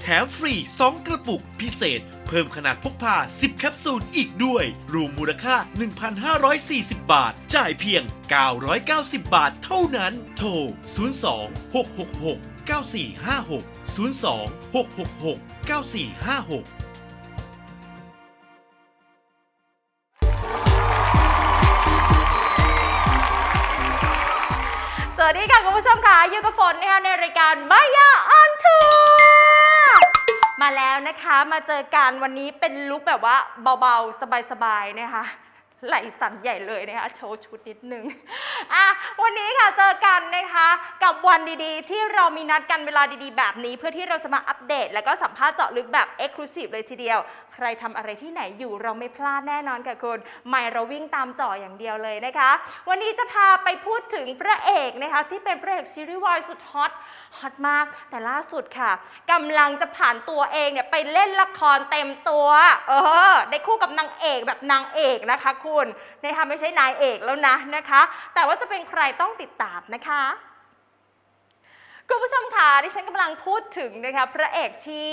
แถมฟรี 2 กระปุกพิเศษ เพิ่มขนาดพกพา 10 แคปซูลอีกด้วย รวมมูลค่า 1,540 บาท จ่ายเพียง 990 บาทเท่านั้น โทร 02 666 9456 02 666 9456สวัสดีค่ะ คุณผู้ชมค่ะอยู่กับฝนนะคะในรายการมายาออน มาแล้วนะคะมาเจอกันวันนี้เป็นลุคแบบว่าเบาๆ สบายๆนะคะไหลสั่นใหญ่เลยนะคะโชว์ชุดนิดนึงอะวันนี้ค่ะเจอกันนะคะ กับวันดีๆ ที่เรามีนัดกันเวลาดีๆ แบบนี้ เพื่อที่เราจะมาอัปเดต แล้วก็สัมภาษณ์เจาะลึกแบบ e x c l u s i v e เลยทีเดียว ใครทำอะไรที่ไหนอยู่เราไม่พลาดแน่นอนค่ะคุณไม่เราวิ่งตามจ่ออย่างเดียวเลยนะคะ วันนี้จะพาไปพูดถึงพระเอกนะคะที่เป็นพระเอกซีรีส์วายสุดฮอตฮอตมาก แต่ล่าสุดค่ะกำลังจะผ่านตัวเองเนี่ยไปเล่นละครเต็มตัวเออได้คู่กับนางเอกแบบนางเอกนะคะ คุณนะคะไม่ใช่นายเอกแล้วนะนะคะ แต่ว่าจะเป็นใครต้องติดตามนะคะ คุณผู้ชมคะดิฉันกำลังพูดถึงนะคะพระเอกที่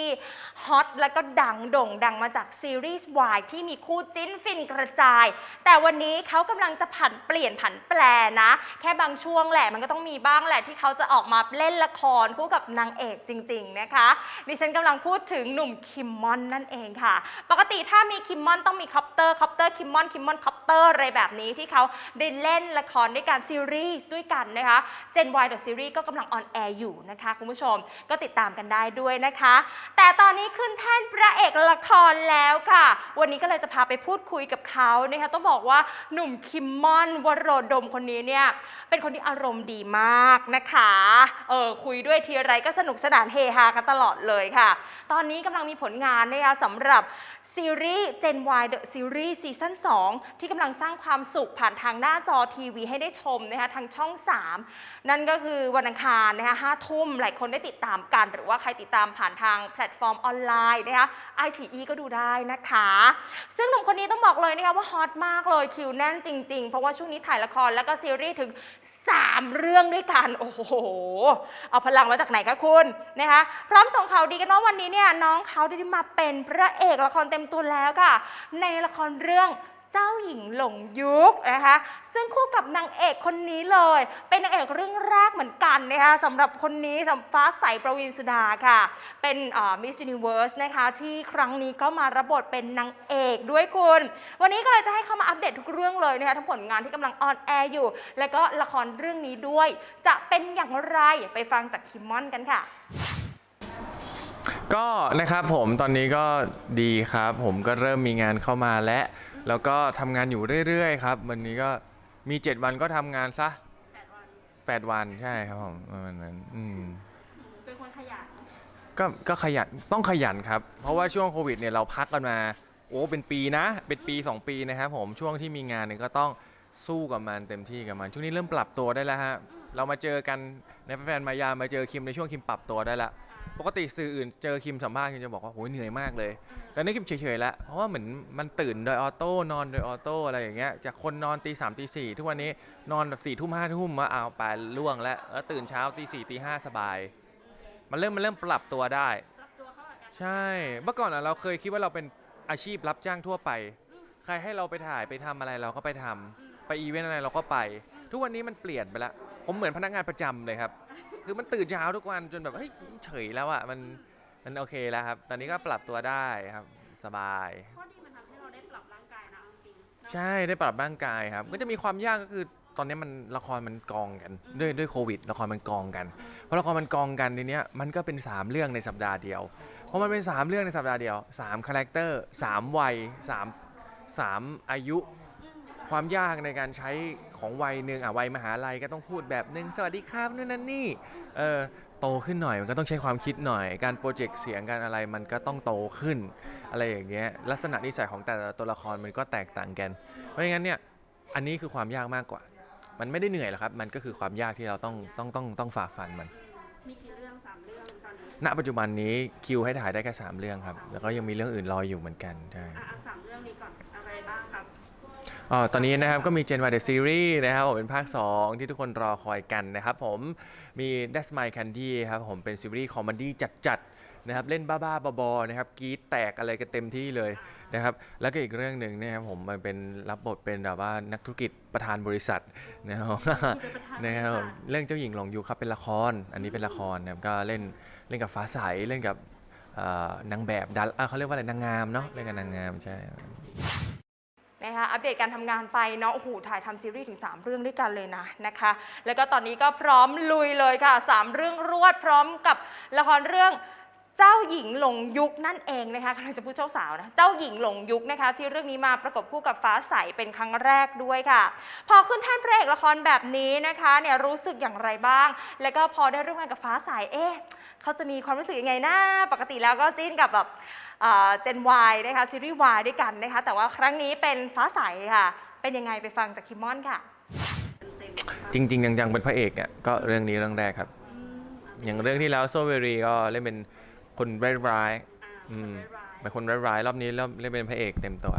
ฮอตแล้วก็ดังโด่งดังมาจากซีรีส์วายที่มีคู่จิ้นฟินกระจาย แต่วันนี้เขากำลังจะผันเปลี่ยนผันแปรนะ แค่บางช่วงแหละมันก็ต้องมีบ้างแหละที่เขาจะออกมาเล่นละครคู่กับนางเอกจริง ๆนะคะดิฉันกำลังพูดถึงหนุ่มคิมมอนนั่นเองค่ะ ปกติถ้ามีคิมมอนต้องมีคอปเตอร์คอปเตอร์คิมมอนคิมมอนคอปเตอร์อะไรแบบนี้ที่เขาได้เล่นละครด้วยกันซีรีส์ด้วยกันนะคะ Gen Y The Series ก็กำลังออนแอร์อยู่นะคะคุณผู้ชมก็ติดตามกันได้ด้วยนะคะ แต่ตอนนี้ขึ้นแท่นพระเอกละครแล้วค่ะ วันนี้ก็เลยจะพาไปพูดคุยกับเขานะคะต้องบอกว่าหนุ่มคิมมอนวโรดมคนนี้เนี่ยเป็นคนที่อารมณ์ดีมากนะคะเออคุยด้วยทีไรก็สนุกสนานเฮฮากันตลอดเลยค่ะ ตอนนี้กำลังมีผลงานนะคะสำหรับซีรีส์ Gen Y The Series ซีซั่น2ที่กำลังสร้างความสุขผ่านทางหน้าจอทีวีให้ได้ชมนะคะทางช่อง 3 นั่นก็คือวันอังคารนะคะทุ่ม หลายคนได้ติดตามกัน หรือว่าใครติดตามผ่านทางแพลตฟอร์มออนไลน์นะคะไอชีก็ดูได้นะคะ ซึ่งหนุ่มคนนี้ต้องบอกเลยนะคะว่าฮอตมากเลยคิวแน่นจริง ๆ เพราะว่าช่วงนี้ถ่ายละครแล้วก็ซีรีส์ถึง 3 เรื่องด้วยกัน โอ้โห เอาพลังมาจากไหนคะคุณนะคะพร้อมส่งข่าวดีกันว่าวันนี้เนี่ยน้องเขาได้มาเป็นพระเอกละครเต็มตัวแล้วค่ะ ในละครเรื่อง เจ้าหญิงหลงยุคนะคะซึ่งคู่กับนางเอกคนนี้เลย เป็นนางเอกเรื่องแรกเหมือนกันนะคะสำหรับคนนี้สำหรับฟ้าใสประวินสุดาค่ะ เป็นมิส s u นิเวิร์สนะคะที่ครั้งนี้ก็มารับบทเป็นนางเอกด้วยคุณ วันนี้ก็เลยจะให้เข้ามาอัปเดตทุกเรื่องเลยนะคะทั้งผลงานที่กำลังออนแอร์อยู่ แล้วก็ละครเรื่องนี้ด้วย จะเป็นอย่างไรไปฟังจากคิมมอนกันค่ะก็นะครับผมตอนนี้ก็ดีครับ ผมก็เริ่มมีงานเข้ามาและ แล้วก็ทำงานอยู่เรื่อยๆครับวันนี้ก็มี 7 วันก็ทำงานซะ8วันใช่ครับผมประมาณนั้นอืมเป็นคนขยันก็ก็ขยันต้องขยันครับ เพราะว่าช่วงโควิดเนี่ยเราพักกันมาโอ้เป็นปีนะ เป็นปี 2 ปีนะครับผมช่วงที่มีงานเนี่ยก็ต้องสู้กับมันเต็มที่กับมันช่วงนี้เริ่มปรับตัวได้แล้วฮะเรามาเจอกันในแฟนๆมายามาเจอคิมในช่วงคิมปรับตัวได้แล้ว ปกติสื่ออื่นเจอคิมสัมภาษณ์คิมจะบอกว่าโหยเหนื่อยมากเลย แต่นี่คิมเฉยๆแล้วเพราะว่าเหมือนมันตื่นโดยออโต้นอนโดยออโต้อะไรอย่างเงี้ยจากคนนอนตีสามตีสี่ทุกวันนี้นอนแบบสี่ทุ่มห้าทุ่มมาเอาไปล่วงแล้วแล้วตื่นเช้าตีสี่ตีห้าสบาย มันเริ่มมันเริ่มปรับตัวได้ ใช่เมื่อก่อนอะเราเคยคิดว่าเราเป็นอาชีพรับจ้างทั่วไป ใครให้เราไปถ่ายไปทำอะไรเราก็ไปทำไปอีเวนต์อะไรเราก็ไป ทุกวันนี้มันเปลี่ยนไปละผมเหมือนพนักงานประจำเลยครับ คือมันตื่นเช้าทุกวันจนแบบเฮ้ยเฉยแล้วอะมันมันโอเคแล้วครับ ตอนนี้ก็ปรับตัวได้ครับสบาย ข้อดีมันทำให้เราได้ปรับร่างกายนะเอาจริงใช่ได้ปรับร่างกายครับ ก็จะมีความยากก็คือตอนนี้มันละครมันกองกัน ด้วยด้วยโควิดละครมันกองกันเพราะละครมันกองกันทีเนี้ยมันก็เป็น 3 เรื่องในสัปดาห์เดียวเพราะมันเป็น 3 เรื่องในสัปดาห์เดียว3คาแรคเตอร์3วัย3 3อายุ ความยากในการใช้ของวัยหนึ่งอะวัยมหาลัยก็ต้องพูดแบบหนึ่งสวัสดีครับนู่นนั่นนี่เออโตขึ้นหน่อยมันก็ต้องใช้ความคิดหน่อย การโปรเจกต์เสียงการอะไรมันก็ต้องโตขึ้น อะไรอย่างเงี้ยลักษณะนิสัยของแต่ละตัวละครมันก็แตกต่างกัน เพราะงั้นเนี่ยอันนี้คือความยากมากกว่า มันไม่ได้เหนื่อยหรอกครับ มันก็คือความยากที่เราต้องต้องต้องต้องฝ่าฟันมันมีกี่เรื่องสามเรื่องตอนนี้ณปัจจุบันนี้คิวให้ถ่ายได้แค่สามเรื่องครับแล้วก็ยังมีเรื่องอื่นรออยู่เหมือนกันใช่อะอะสาม อ๋อตอนนี้นะครับก็มี Gen Y The Series นะครับผมเป็นภาค 2 ที่ทุกคนรอคอยกันนะครับผมมี That's My Candy ครับผมเป็นซีรีส์คอมเมดี้จัดๆนะครับเล่นบ้าๆบอๆนะครับกรีดแตกอะไรกันเต็มที่เลยนะครับแล้วก็อีกเรื่องหนึ่งเนะครับผมมันเป็นรับบทเป็นแบบว่านักธุรกิจประธานบริษัทนะครับนะครับผมเรื่องเจ้าหญิงหลงยูครับเป็นละคร อันนี้เป็นละครนะครับก็เล่นเล่นกับฟ้าใสเล่นกับเอ่อนางแบบดาราเขาเรียกว่าอะไรนางงามเนาะเล่นกับนางงามใช่ นะคะอัปเดตการทำงานไปเนาะโอ้โหถ่ายทำซีรีส์ถึง 3 เรื่องด้วยกันเลยนะนะคะ แล้วก็ตอนนี้ก็พร้อมลุยเลยค่ะ 3 เรื่องรวดพร้อมกับละครเรื่องเจ้าหญิงหลงยุคนั่นเองนะคะกำลังจะพูดเจ้าสาวนะเจ้าหญิงหลงยุคนะคะที่เรื่องนี้มาประกบคู่กับฟ้าใสเป็นครั้งแรกด้วยค่ะ พอขึ้นแท่นพระเอกละครแบบนี้นะคะเนี่ยรู้สึกอย่างไรบ้าง แล้วก็พอได้ร่วมงานกับฟ้าใสเอ๊ะ เขาจะมีความรู้สึกยังไงนะปกติแล้วก็จิ้นกับแบบเจนวายนะคะซีรีส์วายด้วยกันนะคะแต่ว่าครั้งนี้เป็นฟ้าใสค่ะ เป็นยังไงไปฟังจากคิมมอนค่ะเต็มๆครับจริง ๆ จังๆ เป็นพระเอกเนี่ยก็เรื่องนี้เรื่องแรกครับ อย่างเรื่องที่แล้วโซเวรีก็เล่นเป็นคนร้ายอืมเป็นคนร้ายๆรอบนี้เล่นเป็นพระเอกเต็มตัว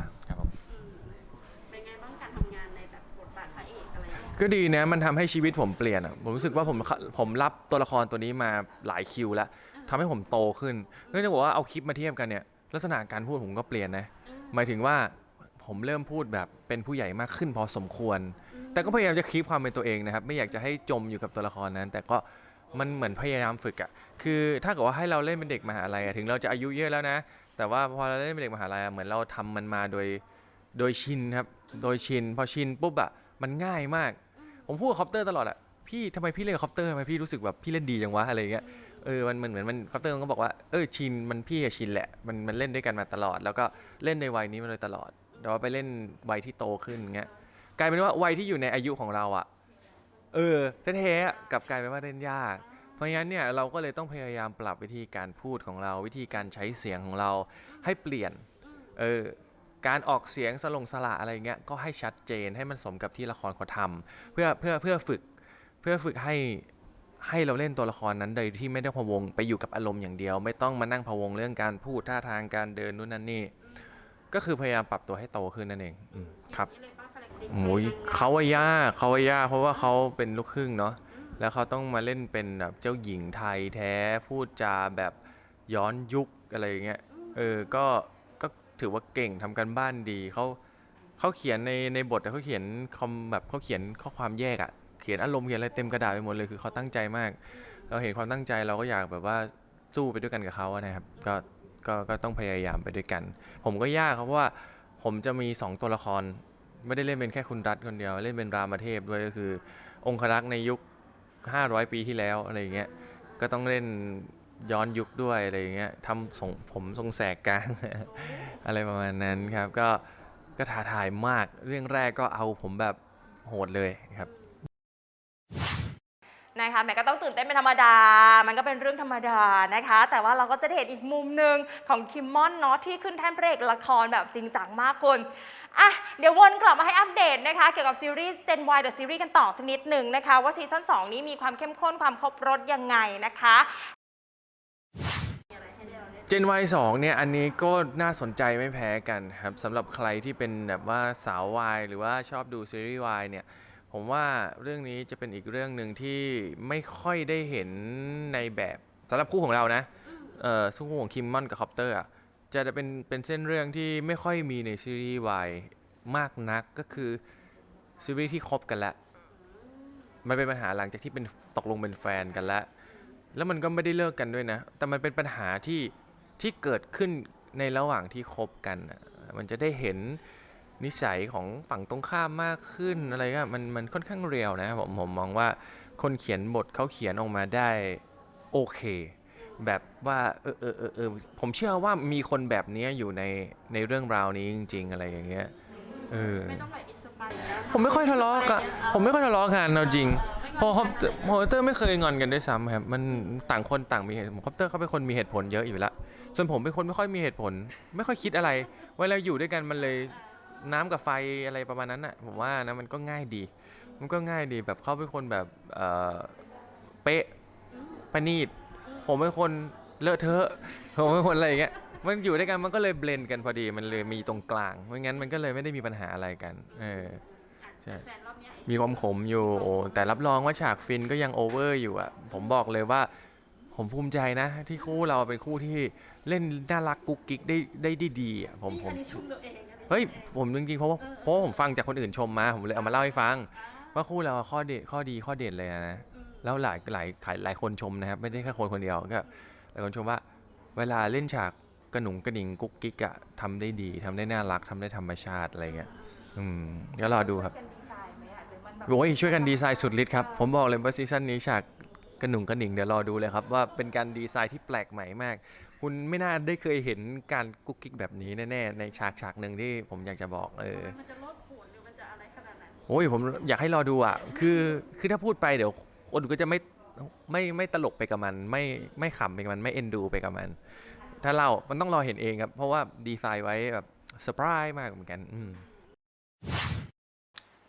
ก็ดีนะมันทำให้ชีวิตผมเปลี่ยนอะผมรู้สึกว่าผมผมรับตัวละครตัวนี้มาหลายคิวแล้วทำให้ผมโตขึ้นก็จะบอกว่าเอาคลิปมาเทียบกันเนี่ยลักษณะการพูดผมก็เปลี่ยนนะอืมหมายถึงว่าผมเริ่มพูดแบบเป็นผู้ใหญ่มากขึ้นพอสมควร แต่ก็พยายามจะคีปความเป็นตัวเองนะครับ ไม่อยากจะให้จมอยู่กับตัวละครนั้น แต่ก็มันเหมือนพยายามฝึกอะคือถ้าเกิดว่าให้เราเล่นเป็นเด็กมหาลัยอะถึงเราจะอายุเยอะแล้วนะ แต่ว่าพอเราเล่นเป็นเด็กมหาลัยอะเหมือนเราทำมันมาโดยโดยชินครับ โดยชิน พอชินปุ๊บอะมันง่ายมาก ผมพูดกับคอปเตอร์ตลอดอะพี่ทำไมพี่เล่นกับคอปเตอร์ทำไมพี่รู้สึกแบบพี่เล่นดีจังวะอะไรเงี้ยเออมันมันเหมือนมันคอปเตอร์มันก็บอกว่าเออชินมันพี่อะชินแหละมันมันเล่นด้วยกันมาตลอด แล้วก็เล่นในวัยนี้มาเลยตลอดแต่ว่าไปเล่นวัยที่โตขึ้นเงี้ยกลายเป็นว่าวัยที่อยู่ในอายุของเราอะเออแท้ๆกลับกลายเป็นว่าเล่นยาก เพราะงั้นเนี่ยเราก็เลยต้องพยายามปรับวิธีการพูดของเรา วิธีการใช้เสียงของเราให้เปลี่ยนเออ การออกเสียงสลงสละอะไรเงี้ยก็ให้ชัดเจนให้มันสมกับที่ละครเขาทำเพื่อเพื่อเพื่อฝึกเพื่อฝึกให้ให้เราเล่นตัวละครนั้นโดยที่ไม่ได้พะวงไปอยู่กับอารมณ์อย่างเดียว ไม่ต้องมานั่งพะวงเรื่องการพูดท่าทางการเดินนู่นนั่นนี่ก็คือพยายามปรับตัวให้โตขึ้นนั่นเองอครับโอ้ยเขาว่ายากเขาว่ายากเพราะว่าเขาเป็นลูกครึ่งเนาะแล้วเขาต้องมาเล่นเป็นแบบเจ้าหญิงไทยแท้พูดจาแบบย้อนยุคอะไรอย่างเงี้ยเออก็ ถือว่าเก่งทำกันบ้านดีเขาเขาเขียนในในบทเขาเขียนคอมแบบเขาเขียนข้อความแยกอะเขียนอารมณ์เขียนอะไรเต็มกระดาษไปหมดเลยคือเขาตั้งใจมาก เราเห็นความตั้งใจเราก็อยากแบบว่าสู้ไปด้วยกันกับเขาอะนะครับก็ก็ก็ต้องพยายามไปด้วยกัน ผมก็ยากครับเพราะว่าผมจะมีสองตัวละคร ไม่ได้เล่นเป็นแค่คุณรัฐคนเดียว เล่นเป็นรามเทพด้วยก็คือ องครักษ์ในยุค 500 ปีที่แล้วอะไรอย่างเงี้ยก็ต้องเล่น ย้อนยุคด้วยอะไรอย่างเงี้ยทำสงผมทรงแสกกลาง อะไรประมาณนั้นครับก็ก็ท้าทายมากเรื่องแรกก็เอาผมแบบโหดเลยครับนะคะแม่ก็ต้องตื่นเต้นเป็นธรรมดา มันก็เป็นเรื่องธรรมดานะคะ แต่ว่าเราก็จะได้เห็นอีกมุมหนึ่งของคิมมอนเนาะที่ขึ้นแท่นพระเอกละครแบบจริงจังมากคุณอะเดี๋ยววนกลับมาให้อัปเดตนะคะ เกี่ยวกับซีรีส์ Gen Y The Series กันต่อสักนิดหนึ่งนะคะ ว่าซีซั่น2นี้มีความเข้มข้นความครบรสยังไงนะคะ Gen Y 2เนี่ยอันนี้ก็น่าสนใจไม่แพ้กันครับสำหรับใครที่เป็นแบบว่าสาววายหรือว่าชอบดูซีรีส์วายเนี่ยผมว่าเรื่องนี้จะเป็นอีกเรื่องหนึ่งที่ไม่ค่อยได้เห็นในแบบสำหรับคู่ของเรานะเอ่อคู่ของคิมมอนกับคอปเตอร์อะจะเป็นเป็นเส้นเรื่องที่ไม่ค่อยมีในซีรีส์วายมากนักก็คือซีรีส์ที่คบกันแล้วมันเป็นปัญหาหลังจากที่เป็นตกลงเป็นแฟนกันแล้ว แล้วมันก็ไม่ได้เลิกกันด้วยนะ แต่มันเป็นปัญหาที่ ที่เกิดขึ้นในระหว่างที่คบกันน่ะมันจะได้เห็นนิสัยของฝั่งตรงข้ามมากขึ้นอะไรก็มันมันค่อนข้างเรียวนะครับผมผมมองว่าคนเขียนบทเขาเขียนออกมาได้โอเค แบบว่าเออเออเออเออผมเชื่อว่ามีคนแบบนี้อยู่ในในเรื่องราวนี้จริง ๆ อะไรอย่างเงี้ยเออไม่ต้องแบบอินสปายแล้วผมไม่ค่อยทะเลาะกันผมไม่ค่อยทะเลาะกันเอาจริง เพอคอปพอเตอร์ไม่เคยงอนกันด้วยซ้ำครับ มันต่างคนต่างมีเหตุผลคอปเตอร์เขาเป็นคนมีเหตุผลเยอะอยู่แล้ว ส่วนผมเป็นคนไม่ค่อยมีเหตุผล ไม่ค่อยคิดอะไร เวลาอยู่ด้วยกันมันเลยน้ำกับไฟอะไรประมาณนั้นอะ ผมว่านะมันก็ง่ายดี มันก็ง่ายดีแบบเขาเป็นคนแบบเอ่อเป๊ะประณีต ผมเป็นคนเลอะเทอะ ผมเป็นคนอะไรอย่างเงี้ย มันอยู่ด้วยกันมันก็เลยเบลนกันพอดี มันเลยมีตรงกลาง ไม่งั้นมันก็เลยไม่ได้มีปัญหาอะไรกัน เออ ใช่ แฟนรอบเนี้ยมีความขมอยู่โอ้แต่รับรองว่าฉากฟินก็ยังโอเวอร์อยู่อะผมบอกเลยว่าผมภูมิใจนะ ที่คู่เราเป็นคู่ที่เล่นน่ารักกุ๊กกิ๊กได้ได้ดีดีๆอะผมผม อันนี้ชมตัวเองอันนี้เฮ้ย ผมจริงๆเพราะว่าเพราะว่าผมฟังจากคนอื่นชมมา ผมเลยเอามาเล่าให้ฟัง ว่าคู่เราข้อเด็ดข้อดีข้อเด่นเลยนะแล้วหลายหลายหลายหลายคนชมนะครับ ไม่ได้แค่คนคนเดียวก็หลายคนชมว่า เวลาเล่นฉากกระหนุงกระหนิงกุ๊กกิ๊กอะทำได้ดีทำได้น่ารักทำได้ธรรมชาติอะไรเงี้ยอืมก็รอดูครับ กัน โอ้ยช่วยกันดีไซน์สุดฤทธิ์ครับ ผมบอกเลยว่าซีซั่นนี้ฉากกระหนุ่งกระหนิงเดี๋ยวรอดูเลยครับ ว่าเป็นการดีไซน์ที่แปลกใหม่มาก คุณไม่น่าได้เคยเห็นการกุ๊กกิ๊กแบบนี้แน่ๆในฉากฉากหนึ่งที่ผมอยากจะบอกเออมันจะโลดโผนหรือมันจะอะไรขนาดนั้นโอ้ยผมอยากให้รอดูอะคือคือถ้าพูดไปเดี๋ยวคนก็จะไม่ไม่ไม่ตลกไปกับมัน ไม่ไม่ขำไปกับมันไม่เอ็นดูไปกับมัน ถ้าเล่ามันต้องรอเห็นเองครับ เพราะว่าดีไซน์ไว้แบบเซอร์ไพรส์มากเหมือนกัน อืม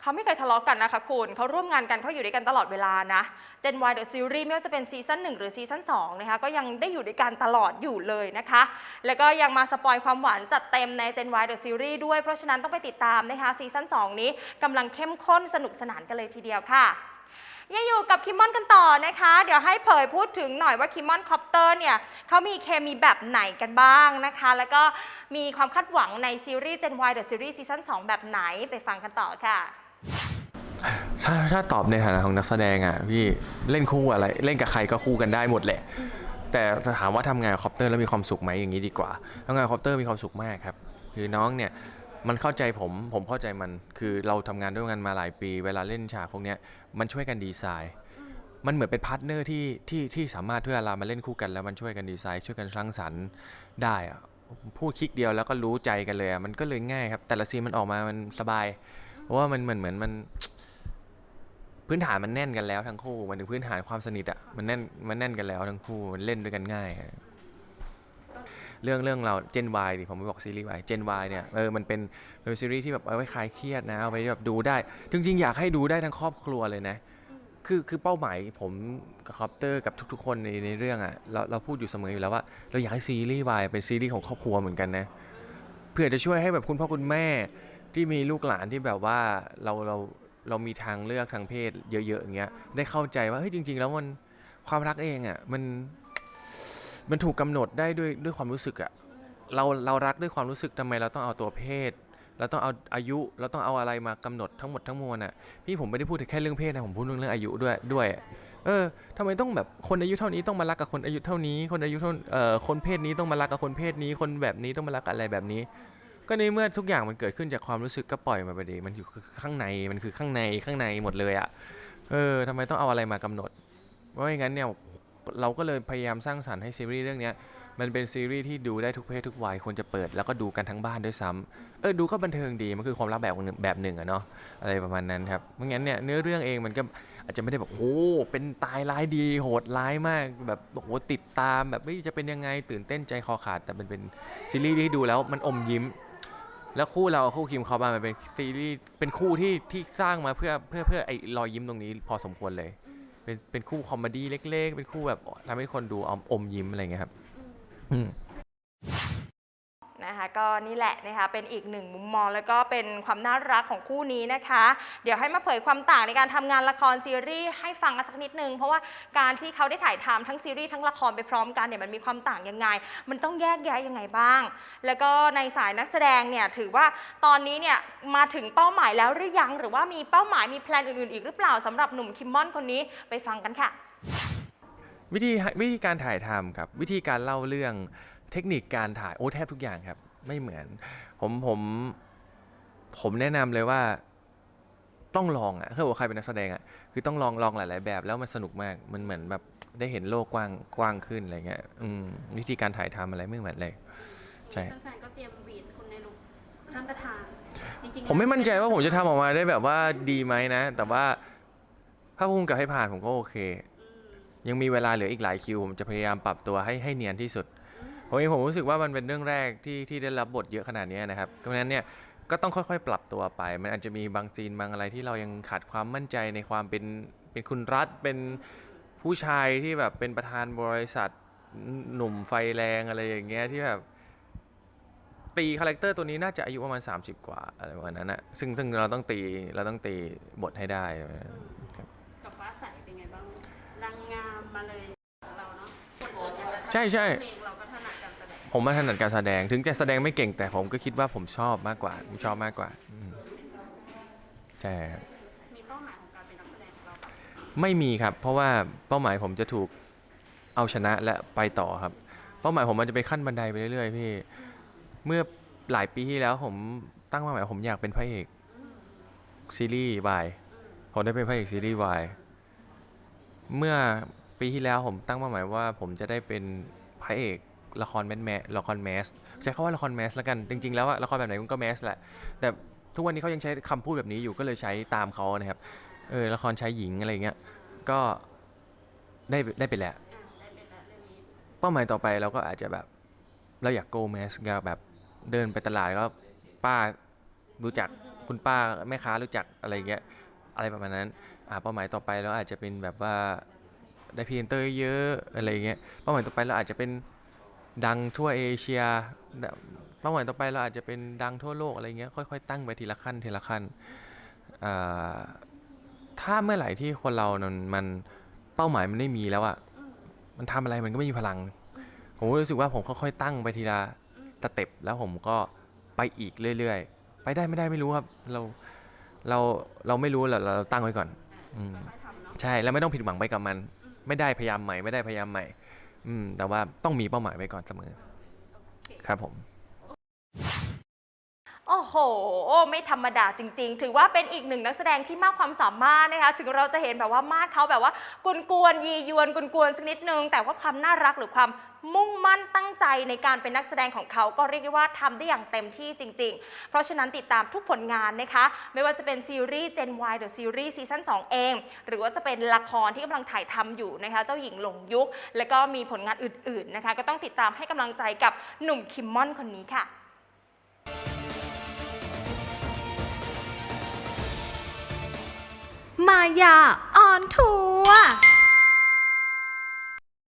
เขาไม่เคยทะเลาะกันนะคะคุณเขาร่วมงานกันเขาอยู่ด้วยกันตลอดเวลานะ Gen Y The Series ไม่ว่าจะเป็นซีซั่น1หรือซีซั่น2นะคะก็ยังได้อยู่ด้วยกันตลอดอยู่เลยนะคะ แล้วก็ยังมาสปอยความหวานจัดเต็มใน Gen Y The Series ด้วยเพราะฉะนั้นต้องไปติดตามนะคะซีซั่น2 นี้กำลังเข้มข้นสนุกสนานกันเลยทีเดียวค่ะยังอยู่กับคิมมอนกันต่อนะคะ เดี๋ยวให้เผยพูดถึงหน่อยว่าคิมมอนคอปเตอร์เนี่ยเขามีเคมีแบบไหนกันบ้างนะคะ แล้วก็มีความคาดหวังในซีรีส์ Gen Y The Series ซีซั่น2 แบบไหนไปฟังกันต่อค่ะ ถ้าถ้าตอบในฐานะของนักแสดงอะพี่เล่นคู่อะไร เล่นกับใครก็คู่กันได้หมดแหละ แต่ถ้าถามว่าทำงานกับคอปเตอร์แล้วมีความสุขไหมอย่างนี้ดีกว่าทำงานกับคอปเตอร์มีความสุขมากครับ คือน้องเนี่ยมันเข้าใจผม ผมเข้าใจมัน คือเราทำงานด้วยกันมาหลายปี เวลาเล่นฉากพวกเนี้ยมันช่วยกันดีไซน์ มันเหมือนเป็นพาร์ทเนอร์ที่ที่ที่สามารถที่เวลามาเล่นคู่กันแล้วมันช่วยกันดีไซน์ ช่วยกันสร้างสรรค์ได้อะพูดคลิกเดียวแล้วก็รู้ใจกันเลยอะมันก็เลยง่ายครับ แต่ละซีนมันออกมามันสบาย เพราะว่ามันเหมือนเหมือนมัน พื้นฐานมันแน่นกันแล้วทั้งคู่มันถึงพื้นฐานความสนิทอะมันแน่นมันแน่นกันแล้วทั้งคู่มันเล่นด้วยกันง่ายอะเรื่องเรื่องเราเจน Y ดิผมไม่บอกซีรีส์ Y เจน Y เนี่ยเออมันเป็นเป็นซีรีส์ที่แบบเอาไว้คลายเครียดนะเอาไว้แบบดูได้ จริง ๆ อยากให้ดูได้ทั้งครอบครัวเลยนะ คือคือเป้าหมายผมกับคอปเตอร์กับทุก ๆ คนในในเรื่องอะเราเราพูดอยู่เสมออยู่แล้วว่า เราอยากให้ซีรีส์ Y เป็นซีรีส์ของครอบครัวเหมือนกันนะเพื่อจะช่วยให้แบบคุณพ่อคุณแม่ที่มีลูกหลานที่แบบว่าเราเรา เรามีทางเลือกทางเพศ เยอะๆอย่างเงี้ยได้เข้าใจว่าเฮ้ยจริง ๆ แล้วมันความรักเองอะมันมันถูกกำหนดได้ด้วยด้วยความรู้สึกอะเราเรารักด้วยความรู้สึกทำไมเราต้องเอาตัวเพศเราต้องเอาอายุเราต้องเอาอะไรมากำหนดทั้งหมดทั้งมวลอะพี่ผมไม่ได้พูดแค่เรื่องเพศนะผมพูดเรื่องเรื่องอายุด้วยด้วยเออทำไมต้องแบบคนอายุเท่านี้ต้องมารักกับคนอายุเท่านี้ คนอายุเท่าเอ่อคนเพศนี้ต้องมารักกับคนเพศนี้ คนแบบนี้ต้องมารักกับอะไรแบบนี้ ก็ในเมื่อทุกอย่างมันเกิดขึ้นจากความรู้สึกก็ปล่อยมาไปดีมันอยู่ข้างในมันคือข้างในข้างในหมดเลยอะเออทำไมต้องเอาอะไรมากำหนดเพราะงั้นเนี่ยเราก็เลยพยายามสร้างสรรค์ให้ซีรีส์เรื่องนี้มันเป็นซีรีส์ที่ดูได้ทุกเพศทุกวัยควรจะเปิดแล้วก็ดูกันทั้งบ้านด้วยซ้ำเออดูก็บันเทิงดีมันคือความรักแบบหนึ่งแบบหนึ่งอะเนาะอะไรประมาณนั้นครับไม่งั้นเนี่ยเนื้อเรื่องเองมันก็อาจจะไม่ได้แบบโอ้เป็นตายร้ายดี โหดร้ายมากแบบโอ้โหติดตามแบบไม่จะเป็นยังไงตื่นเต้นใจคอขาด แต่มันเป็นซีรีส์ที่ดูแล้วมันอมยิ้ม แล้วคู่เราคู่คิมคอบามันเป็นซีรีส์เป็นคู่ที่ที่สร้างมาเพื่อเพื่อเพื่อไอ้รอยยิ้มตรงนี้พอสมควรเลย เป็นเป็นคู่คอมเมดี้เล็ก ๆ เป็นคู่แบบทำให้คนดูอมอมยิ้มอะไรเงี้ยครับ อืม ก็นี่แหละนะคะเป็นอีกหนึ่งมุมมอง แล้วก็เป็นความน่ารักของคู่นี้นะคะ เดี๋ยวให้มาเผยความต่างในการทำงานละครซีรีส์ให้ฟังกันสักนิดนึง เพราะว่าการที่เขาได้ถ่ายทำทั้งซีรีส์ทั้งละครไปพร้อมกันเนี่ยมันมีความต่างยังไง มันต้องแยกแยะยังไงบ้าง แล้วก็ในสายนักแสดงเนี่ยถือว่าตอนนี้เนี่ยมาถึงเป้าหมายแล้วหรือยัง หรือว่ามีเป้าหมายมีแพลนอื่นๆอีกหรือเปล่าสำหรับหนุ่มคิมมอนคนนี้ไปฟังกันค่ะวิธีวิธีการถ่ายทำครับวิธีการเล่าเรื่องเทคนิคการถ่ายโอ้แทบทุกอย่างครับ ไม่เหมือน ผมผมผมแนะนำเลยว่าต้องลองอะถ้าบอกใครเป็นนักแสดงอะคือต้องลองลองหลาย ๆ แบบ แล้วมันสนุกมากมันเหมือนแบบได้เห็นโลกกว้างกว้างขึ้นอะไรเงี้ยอืมวิธีการถ่ายทำอะไรไม่เหมือนเลยใช่แฟนๆก็เตรียมหวีดคนในลุกท่านประธานจริงๆผมไม่มั่นใจว่าผมจะทำออกมาได้แบบว่าดีไหมนะ แต่ว่าถ้าพุ่งกับให้ผ่านผมก็โอเค ยังมีเวลาเหลืออีกหลายคิว ผมจะพยายามปรับตัวให้ให้เนียนที่สุด เพราะเองผมรู้สึกว่ามันเป็นเรื่องแรกที่ที่ได้รับบทเยอะขนาดนี้นะครับเพราะฉะนั้นเนี่ยก็ต้องค่อยๆ ปรับตัวไป มันอาจจะมีบางซีนบางอะไรที่เรายังขาดความมั่นใจในความเป็นเป็นคุณรัฐเป็นผู้ชายที่แบบเป็นประธานบริษัทหนุ่มไฟแรงอะไรอย่างเงี้ยที่แบบตีคาแรคเตอร์ตัวนี้น่าจะอายุประมาณ 30 กว่าอะไรประมาณนั้นนะซึ่งซึ่งเราต้องตีเราต้องตีบทให้ได้กับฟ้าใสเป็นไงบ้างนางงามมาเลยเราเนาะคนอื่นเนี่ยใช่ใช่ ผมมาถนัดการแสดงถึงจะแสดงไม่เก่งแต่ผมก็คิดว่าผมชอบมากกว่าผมชอบมากกว่าอืมใช่ครับ มีเป้าหมายของการเป็นนักแสดงของเราปะไม่มีครับ เพราะว่าเป้าหมายผมจะถูกเอาชนะและไปต่อครับ เป้าหมายผมมันจะไปขั้นบันไดไปเรื่อยๆพี่เมื่อหลายปีที่แล้วผมตั้งเป้าหมายผมอยากเป็นพระเอกซีรีส์วายผมได้เป็นพระเอกซีรีส์วายเมื่อปีที่แล้วผมตั้งเป้าหมายว่าผมจะได้เป็นพระเอก ละครแมสแมละครแมสใช้คำว่าละครแมสแล้วกันจริง ๆแล้วอะละครแบบไหนมันก็แมสแหละแต่ทุกวันนี้เขายังใช้คำพูดแบบนี้อยู่ก็เลยใช้ตามเขานะครับเออละครชายหญิงอะไรเงี้ยก็ได้ได้ไปแล้วได้เป็นแล้วเรื่องนี้เป้าหมายต่อไปเราก็อาจจะแบบเราอยากโกแมสก็แบบเดินไปตลาดก็ป้ารู้จักคุณป้าแม่ค้ารู้จักอะไรเงี้ยอะไรประมาณนั้นอ่าเป้าหมายต่อไปเราอาจจะเป็นแบบว่าได้พรีเซนเตอร์เยอะอะไรเงี้ยเป้าหมายต่อไปเราอาจจะเป็น ดังทั่วเอเชียเป้าหมายต่อไปเราอาจจะเป็นดังทั่วโลกอะไรเงี้ยค่อยๆตั้งไปทีละขั้นทีละขั้นถ้าเมื่อไหร่ที่คนเรามันมันเป้าหมายมันไม่มีแล้วอะมันทำอะไรมันก็ไม่มีพลัง ผมก็รู้สึกว่าผมค่อยๆตั้งไปทีละสเต็ปแล้วผมก็ไปอีกเรื่อยๆ ไปได้ไม่ได้ไม่รู้ครับ เราเราเราไม่รู้เราเราตั้งไว้ก่อนอใช่แล้วไม่ต้องผิดหวังไปกับมัน ไม่ได้พยายามใหม่ไม่ได้พยายามใหม่ อืมแต่ว่าต้องมีเป้าหมายไว้ก่อนเสมอ ครับผม โอ้โห ไม่ธรรมดาจริง ๆ ถือว่าเป็นอีกหนึ่งนักแสดงที่มากความสามารถนะคะ ถึงเราจะเห็นแบบว่ามาดเขาแบบว่ากวนกวนๆยียวนกวนกวนสักนิดนึง แต่ว่าความน่ารักหรือความมุ่งมั่นตั้งใจในการเป็นนักแสดงของเขาก็เรียกได้ว่าทำได้อย่างเต็มที่จริง ๆ เพราะฉะนั้นติดตามทุกผลงานนะคะ ไม่ว่าจะเป็นซีรีส์ Gen Y หรือซีรีส์ซีซั่น2 เอง หรือว่าจะเป็นละครที่กำลังถ่ายทำอยู่นะคะ เจ้าหญิงหลงยุค แล้วก็มีผลงานอื่น ๆนะคะ ก็ต้องติดตามให้กำลังใจกับหนุ่มคิมมอนคนนี้ค่ะ มายาออนทัวร์